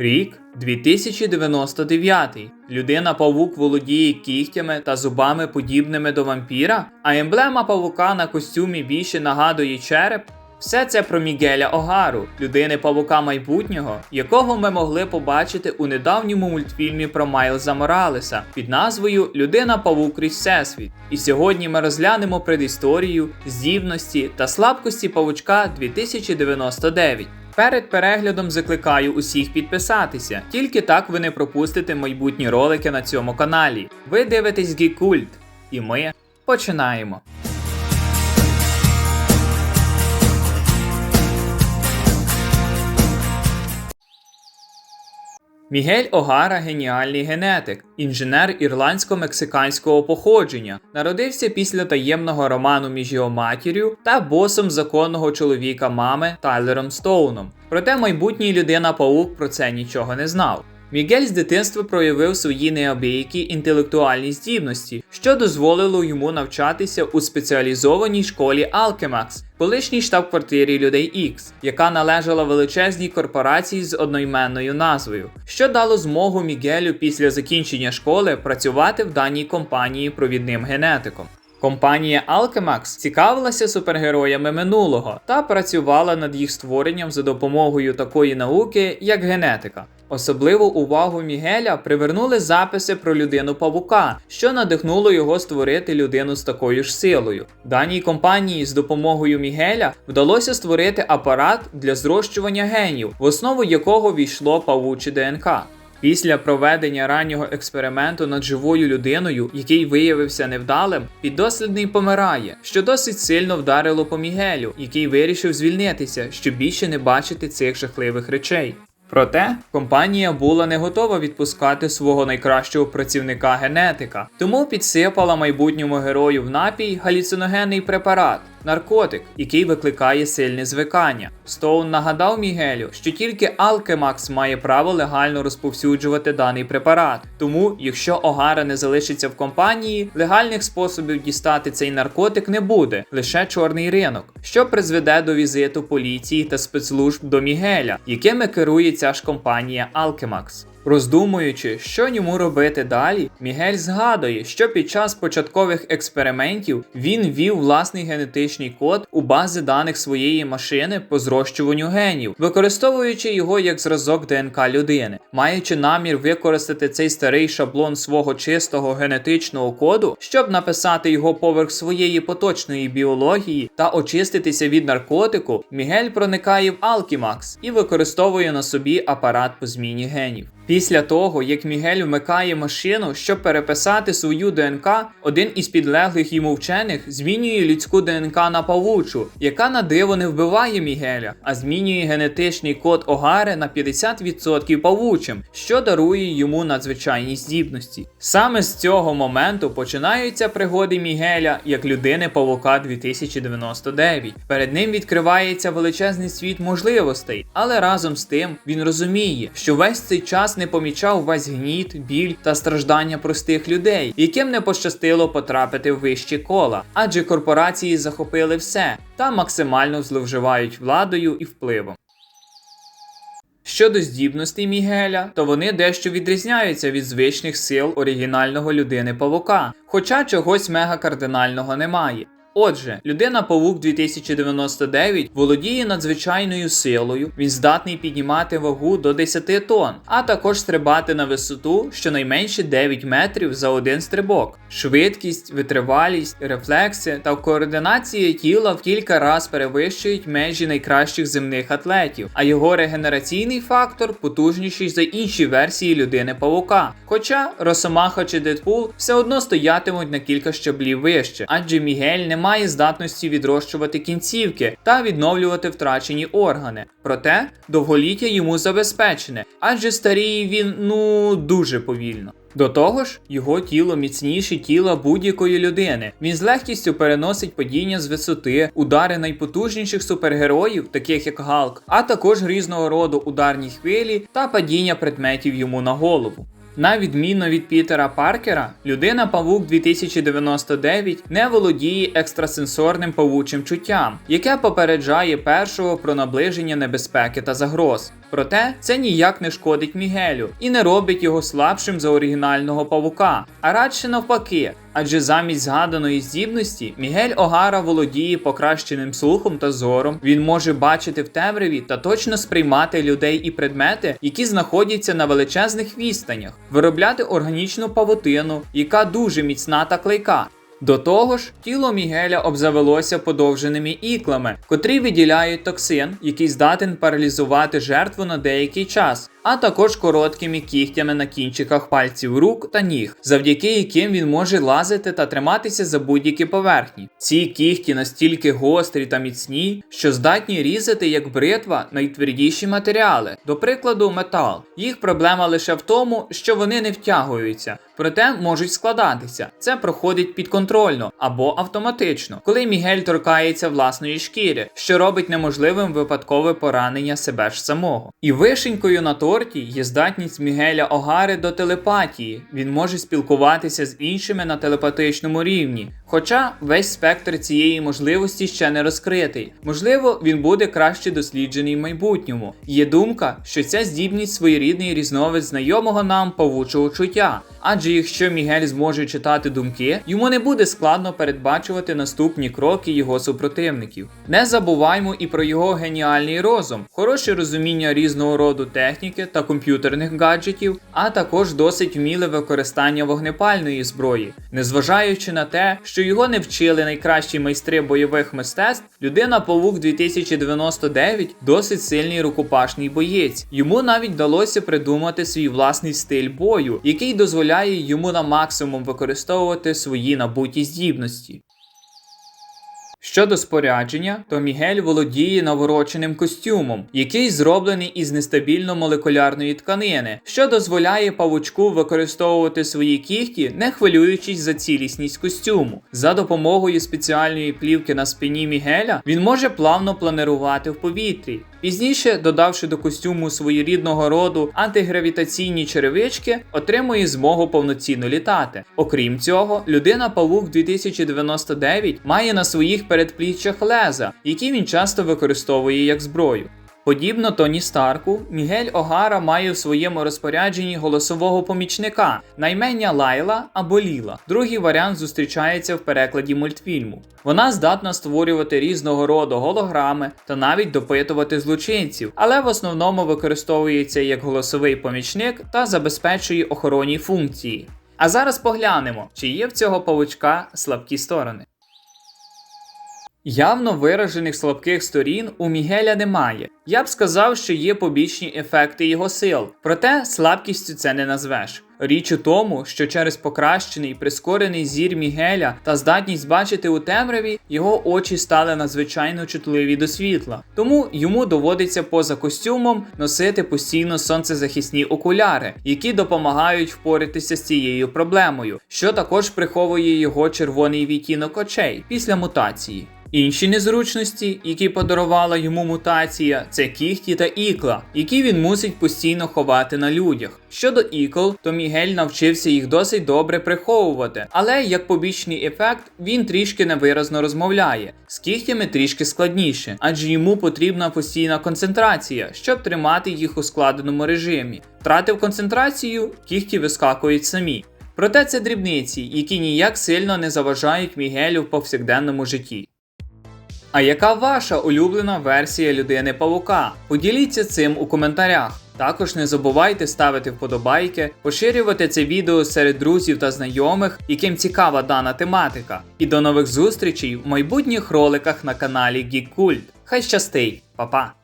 Рік 2099. Людина павук володіє кігтями та зубами подібними до вампіра, а емблема павука на костюмі більше нагадує череп. Все це про Мігеля Огару, людини павука майбутнього, якого ми могли побачити у недавньому мультфільмі про Майлза Моралеса під назвою Людина Павук крізь Всесвіт. І сьогодні ми розглянемо предісторію, здібності та слабкості павучка 2099. Перед переглядом закликаю усіх підписатися, тільки так ви не пропустите майбутні ролики на цьому каналі. Ви дивитесь Гікульт, і ми починаємо. Мігель Огара геніальний генетик, інженер ірландсько-мексиканського походження, народився після таємного роману між його матір'ю та босом законного чоловіка мами Тайлером Стоуном. Проте майбутній людина паук про це нічого не знав. Мігель з дитинства проявив свої неабиякі інтелектуальні здібності, що дозволило йому навчатися у спеціалізованій школі Алкемакс, колишній штаб-квартирі людей X, яка належала величезній корпорації з одноіменною назвою, що дало змогу Мігелю після закінчення школи працювати в даній компанії провідним генетиком. Компанія Alchemax цікавилася супергероями минулого та працювала над їх створенням за допомогою такої науки, як генетика. Особливу увагу Мігеля привернули записи про людину павука, що надихнуло його створити людину з такою ж силою. Даній компанії з допомогою Мігеля вдалося створити апарат для зрощування генів, в основу якого війшло павуче ДНК. Після проведення раннього експерименту над живою людиною, який виявився невдалим, піддослідний помирає, що досить сильно вдарило по Мігелю, який вирішив звільнитися, щоб більше не бачити цих жахливих речей. Проте компанія була не готова відпускати свого найкращого працівника генетика, тому підсипала майбутньому герою в напій галюциногенний препарат. Наркотик, який викликає сильне звикання. Стоун нагадав Мігелю, що тільки Алкемакс має право легально розповсюджувати даний препарат. Тому, якщо Огара не залишиться в компанії, легальних способів дістати цей наркотик не буде, лише чорний ринок, що призведе до візиту поліції та спецслужб до Мігеля, якими керує ця ж компанія Алкемакс. Роздумуючи, що йому робити далі, Мігель згадує, що під час початкових експериментів він ввів власний генетичний код у бази даних своєї машини по зрощуванню генів, використовуючи його як зразок ДНК людини, маючи намір використати цей старий шаблон свого чистого генетичного коду, щоб написати його поверх своєї поточної біології та очиститися від наркотику, Мігель проникає в Алкімакс і використовує на собі апарат по зміні генів. Після того, як Мігель вмикає машину, щоб переписати свою ДНК, один із підлеглих йому вчених змінює людську ДНК на павучу, яка на диво не вбиває Мігеля, а змінює генетичний код Огари на 50% павучим, що дарує йому надзвичайні здібності. Саме з цього моменту починаються пригоди Мігеля як людини Павука 2099. Перед ним відкривається величезний світ можливостей, але разом з тим він розуміє, що весь цей час не помічав весь гніт, біль та страждання простих людей, яким не пощастило потрапити в вищі кола, адже корпорації захопили все та максимально зловживають владою і впливом. Щодо здібностей Мігеля, то вони дещо відрізняються від звичних сил оригінального людини павука, хоча чогось мега кардинального немає. Отже, людина Павук 2099 володіє надзвичайною силою, він здатний піднімати вагу до 10 тонн, а також стрибати на висоту щонайменше 9 метрів за один стрибок. Швидкість, витривалість, рефлекси та координація тіла в кілька раз перевищують межі найкращих земних атлетів, а його регенераційний фактор потужніший за інші версії людини Павука. Хоча Росомаха чи Дедпул все одно стоятимуть на кілька щаблів вище, адже Мігель не має здатності відрощувати кінцівки та відновлювати втрачені органи. Проте довголіття йому забезпечене, адже старіє він ну дуже повільно. До того ж, його тіло міцніше тіла будь-якої людини. Він з легкістю переносить падіння з висоти, удари найпотужніших супергероїв, таких як Галк, а також різного роду ударні хвилі та падіння предметів йому на голову. На відміну від Пітера Паркера, людина Павук 2099 не володіє екстрасенсорним павучим чуттям, яке попереджає першого про наближення небезпеки та загроз. Проте це ніяк не шкодить Мігелю і не робить його слабшим за оригінального павука, а радше навпаки. Адже замість згаданої здібності Мігель Огара володіє покращеним слухом та зором. Він може бачити в темряві та точно сприймати людей і предмети, які знаходяться на величезних відстанях, виробляти органічну павутину, яка дуже міцна та клейка. До того ж, тіло Мігеля обзавелося подовженими іклами, котрі виділяють токсин, який здатен паралізувати жертву на деякий час, а також короткими кігтями на кінчиках пальців рук та ніг, завдяки яким він може лазити та триматися за будь-які поверхні. Ці кігті настільки гострі та міцні, що здатні різати як бритва найтвердіші матеріали, до прикладу, метал. Їх проблема лише в тому, що вони не втягуються, проте можуть складатися. Це проходить підконтрольно або автоматично, коли Мігель торкається власної шкіри, що робить неможливим випадкове поранення себе ж самого. І вишенькою на торті є здатність Мігеля Огари до телепатії. Він може спілкуватися з іншими на телепатичному рівні. Хоча весь спектр цієї можливості ще не розкритий. Можливо, він буде краще досліджений в майбутньому. Є думка, що ця здібність своєрідний різновид знайомого нам павучого чуття. Адже якщо Мігель зможе читати думки, йому не буде складно передбачувати наступні кроки його супротивників. Не забуваймо і про його геніальний розум, хороше розуміння різного роду техніки та комп'ютерних гаджетів, а також досить вміле використання вогнепальної зброї, незважаючи на те, що його не вчили найкращі майстри бойових мистецтв, людина Павук 2099 досить сильний рукопашний боєць. Йому навіть вдалося придумати свій власний стиль бою, який дозволяє йому на максимум використовувати свої набуті здібності. Щодо спорядження, то Мігель володіє навороченим костюмом, який зроблений із нестабільно молекулярної тканини, що дозволяє павучку використовувати свої кігті, не хвилюючись за цілісність костюму. За допомогою спеціальної плівки на спині Мігеля він може плавно планирувати в повітрі. Пізніше, додавши до костюму своєрідного роду антигравітаційні черевички, отримує змогу повноцінно літати. Окрім цього, людина Павук 2099 має на своїх передпліччях леза, які він часто використовує як зброю. Подібно Тоні Старку, Мігель Огара має в своєму розпорядженні голосового помічника, наймення Лайла або Ліла. Другий варіант зустрічається в перекладі мультфільму. Вона здатна створювати різного роду голограми та навіть допитувати злочинців, але в основному використовується як голосовий помічник та забезпечує охоронні функції. А зараз поглянемо, чи є в цього павучка слабкі сторони. Явно виражених слабких сторін у Мігеля немає. Я б сказав, що є побічні ефекти його сил, проте слабкістю це не назвеш. Річ у тому, що через покращений прискорений зір Мігеля та здатність бачити у темряві його очі стали надзвичайно чутливі до світла, тому йому доводиться поза костюмом носити постійно сонцезахисні окуляри, які допомагають впоратися з цією проблемою, що також приховує його червоний відтінок очей після мутації. Інші незручності, які подарувала йому мутація, це кіхті та ікла, які він мусить постійно ховати на людях. Щодо ікл, то Мігель навчився їх досить добре приховувати, але як побічний ефект він трішки невиразно розмовляє. З кігтями трішки складніше, адже йому потрібна постійна концентрація, щоб тримати їх у складеному режимі. Втратив концентрацію, кігті вискакують самі. Проте це дрібниці, які ніяк сильно не заважають Мігелю в повсякденному житті. А яка ваша улюблена версія людини павука? Поділіться цим у коментарях. Також не забувайте ставити вподобайки, поширювати це відео серед друзів та знайомих, яким цікава дана тематика. І до нових зустрічей в майбутніх роликах на каналі Geek Cult. Хай щастить, Па-па!